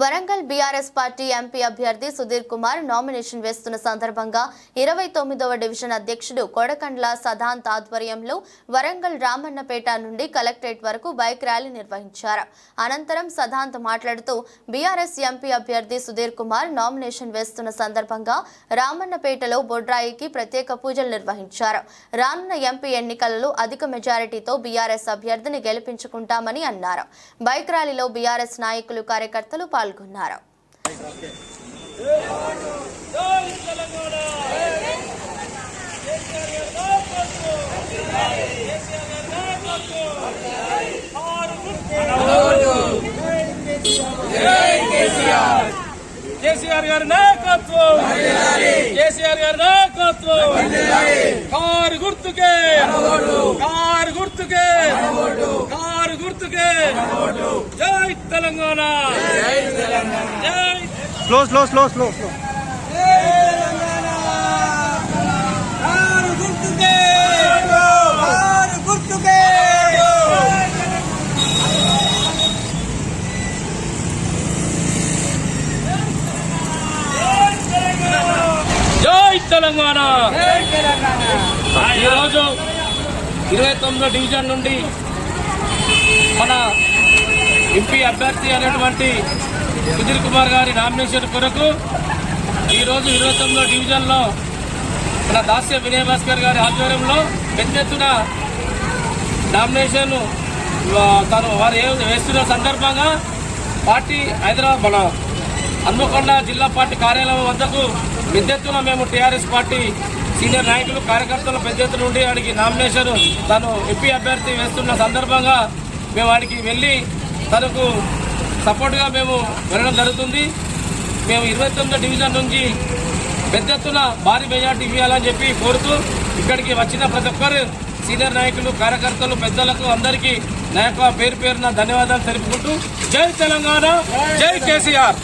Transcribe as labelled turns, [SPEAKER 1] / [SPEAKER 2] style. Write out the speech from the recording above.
[SPEAKER 1] Warangal BRS party MP అభ్యర్థి Sudheer Kumar nomination వేస్తున్న సందర్భంగా ఇరవై తొమ్మిదవ డివిజన్ అధ్యక్షుడు కొడకండ్ల సదాంత్ ఆధ్వర్యంలో వరంగల్ రామన్నపేట నుండి కలెక్టరేట్ వరకు బైక్ ర్యాలీ నిర్వహించారు. అనంతరం సదాంత్ మాట్లాడుతూ బీఆర్ఎస్ ఎంపీ అభ్యర్థి సుధీర్ కుమార్ నామినేషన్ వేస్తున్న సందర్భంగా రామన్నపేటలో బొడ్రాయికి ప్రత్యేక పూజలు నిర్వహించారు. రానున్న ఎంపీ ఎన్నికలలో అధిక మెజారిటీతో బీఆర్ఎస్ అభ్యర్థిని గెలిపించుకుంటామని అన్నారు. బైక్ ర్యాలీలో బీఆర్ఎస్ నాయకులు కార్యకర్తలు పాల్గొన్నారు. పాల్గొన్నారు.
[SPEAKER 2] కేసీఆర్ గారి నాయకత్వం. కేసీఆర్ గారి నాయకత్వం. కారు గుర్తుకే. కారు గుర్తుకే. కారు గుర్తుకే. జై Telangana.
[SPEAKER 3] Slow slow slow slow slow
[SPEAKER 2] car గుర్తుకే కారు గుర్తుకే జై తెలంగాణ. ఈరోజు ఇరవై తొమ్మిదో డివిజన్ నుండి మన ఎంపీ అభ్యర్థి అనేటువంటి సుధీర్ కుమార్ గారి నామినేషన్ కొరకు ఈరోజు ఇరవై తొమ్మిదో డివిజన్లో మన దాస్య వినయ భాస్కర్ గారి ఆధ్వర్యంలో పెద్ద ఎత్తున నామినేషన్ తను వారు ఏ- వేస్తున్న సందర్భంగా పార్టీ హైదరాబాద్ మన హన్మకొండ జిల్లా పార్టీ కార్యాలయం వద్దకు పెద్ద ఎత్తున మేము టీఆర్ఎస్ పార్టీ సీనియర్ నాయకులు కార్యకర్తలు పెద్ద ఎత్తున నుండి వాడికి నామినేషన్ తను ఎంపీ అభ్యర్థి వేస్తున్న సందర్భంగా మేము వాడికి వెళ్ళి తనకు సపోర్ట్గా మేము వెళ్ళడం జరుగుతుంది. మేము ఇరవై తొమ్మిదో డివిజన్ నుంచి పెద్ద ఎత్తున భారీ మెజార్టీ ఇవ్వాలని చెప్పి కోరుతూ ఇక్కడికి వచ్చిన ప్రతి ఒక్కరు సీనియర్ నాయకులు కార్యకర్తలు పెద్దలకు అందరికీ నా యొక్క పేరు పేరున ధన్యవాదాలు తెలుపుకుంటూ జై తెలంగాణ జై కేసీఆర్.